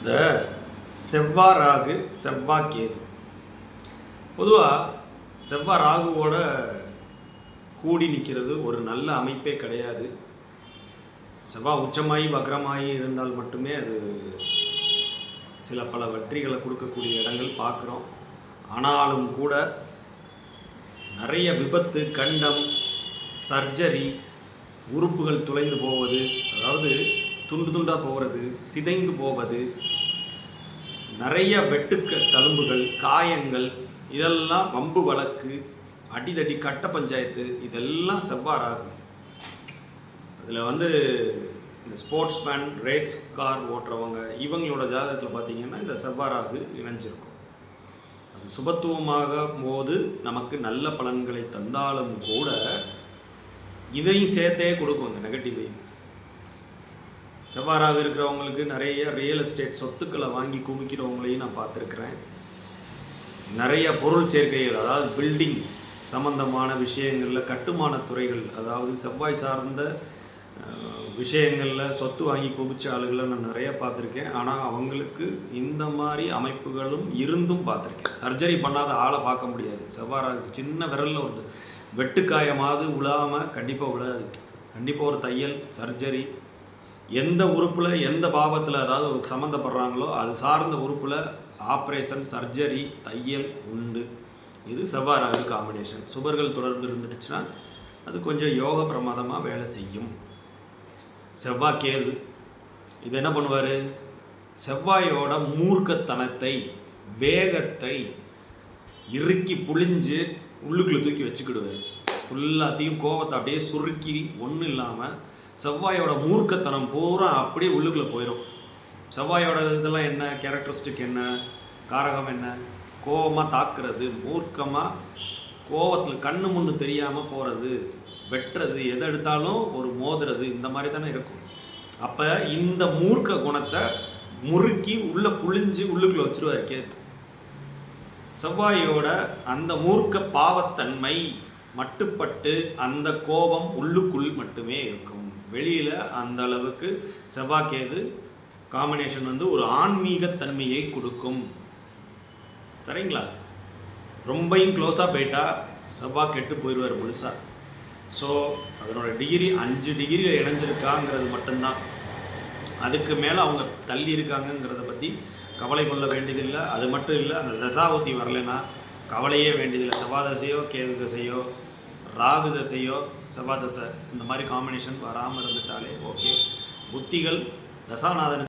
இந்த செவ்வாய் ராகு செவ்வாய் கேது பொதுவாக செவ்வாய் ராகுவோட கூடி நிற்கிறது ஒரு நல்ல அமைப்பே கிடையாது. செவ்வாய் உச்சமாகி வக்ரமாகி இருந்தால் மட்டுமே அது சில பல வெற்றிகளை கொடுக்கக்கூடிய இடங்கள் பார்க்குறோம். ஆனாலும் கூட நிறைய விபத்து கண்டம் சர்ஜரி உறுப்புகள் துளைந்து போவது அதாவது துண்டு துண்டாக போகிறது சிதைந்து போவது நிறைய வெட்டுக்க தழும்புகள் காயங்கள் இதெல்லாம் வம்பு வழக்கு அடிதடி கட்ட பஞ்சாயத்து இதெல்லாம் செவ்வாறாகும். அதில் வந்து இந்த ஸ்போர்ட்ஸ் மேன் ரேஸ் கார் ஓட்டுறவங்க இவங்களோட ஜாதகத்தில் பார்த்தீங்கன்னா இந்த செவ்வாறாகு இணைஞ்சிருக்கும். அது சுபத்துவமாக போது நமக்கு நல்ல பலன்களை தந்தாலும் கூட இதையும் சேர்த்தே கொடுக்கும் இந்த நெகட்டிவையும் செவ்வாறாக இருக்கிறவங்களுக்கு நிறைய ரியல் எஸ்டேட் சொத்துக்களை வாங்கி குவிக்கிறவங்களையும் நான் பார்த்துருக்குறேன். நிறைய பொருள் சேர்க்கைகள் அதாவது பில்டிங் சம்பந்தமான விஷயங்களில் கட்டுமான துறைகள் அதாவது செவ்வாய் சார்ந்த விஷயங்களில் சொத்து வாங்கி குவிச்ச ஆளுகளை நான் நிறைய பார்த்துருக்கேன். ஆனால் அவங்களுக்கு இந்த மாதிரி அமைப்புகளும் இருந்தும் பார்த்துருக்கேன். சர்ஜரி பண்ணாத ஆளை பார்க்க முடியாது. செவ்வாறாக சின்ன விரலில் ஒரு வெட்டுக்காயமாவது விழாமல் கண்டிப்பாக விழாது கண்டிப்பாக ஒரு தையல் சர்ஜரி எந்த உறுப்பில் எந்த பாவத்தில் அதாவது சம்மந்தப்படுறாங்களோ அது சார்ந்த உறுப்பில் ஆப்ரேஷன் சர்ஜரி தையல் உண்டு. இது செவ்வாறாகு காம்பினேஷன் சுபர்கள் தொடர்பு இருந்துச்சுன்னா அது கொஞ்சம் யோக பிரமாதமாக வேலை செய்யும். செவ்வாய் கேது. இது என்ன பண்ணுவார்? செவ்வாயோட மூர்க்கத்தனத்தை வேகத்தை இறுக்கி புழிஞ்சு உள்ளுக்குள்ளே தூக்கி வச்சுக்கிடுவார். ஃபுல்லாத்தையும் கோபத்தை அப்படியே சுருக்கி ஒன்றும் இல்லாமல் செவ்வாயோட மூர்க்கத்தனம் பூரா அப்படியே உள்ளுக்குள்ளே போயிடும் செவ்வாயோட இதெல்லாம் என்ன? கேரக்டரிஸ்டிக் என்ன? காரகம் என்ன? கோபமாக தாக்குறது மூர்க்கமாக கோவத்தில் கண்ணு முன்னு தெரியாமல் போகிறது வெட்டுறது எதை எடுத்தாலும் ஒரு மோதுறது இந்த மாதிரி தானே இருக்கும். அப்போ இந்த மூர்க்க குணத்தை முறுக்கி உள்ளே புழிஞ்சு உள்ளுக்குள்ளே வச்சிருவாரு கேது. செவ்வாயோட அந்த மூர்க்க பாவத்தன்மை மட்டுப்பட்டு அந்த கோபம் உள்ளுக்குள் மட்டுமே இருக்கும். வெளியில் அந்த அளவுக்கு செவ்வாய்க்கேது காம்பினேஷன் வந்து ஒரு ஆன்மீகத்தன்மையை கொடுக்கும். சரிங்களா? ரொம்பையும் க்ளோஸாக போயிட்டா செவ்வாய் கெட்டு போயிடுவார் முழுசாக ஸோ அதனோட டிகிரி அஞ்சு டிகிரியில் இணைஞ்சிருக்காங்கிறது மட்டும்தான். அதுக்கு மேலே அவங்க தள்ளி இருக்காங்கங்கிறத பற்றி கவலை கொள்ள வேண்டியதில்லை. அது மட்டும் இல்லை அந்த தசாபுத்தி வரலைன்னா கவலையே வேண்டியதில்லை. செவ்வாய் தசையோ கேது தசையோ ராகு தசையோ செவ்வாய் தசை இந்த மாதிரி காம்பினேஷன் வராமல் இருந்துட்டாலே ஓகே புத்திகள் தசாநாதனுக்கு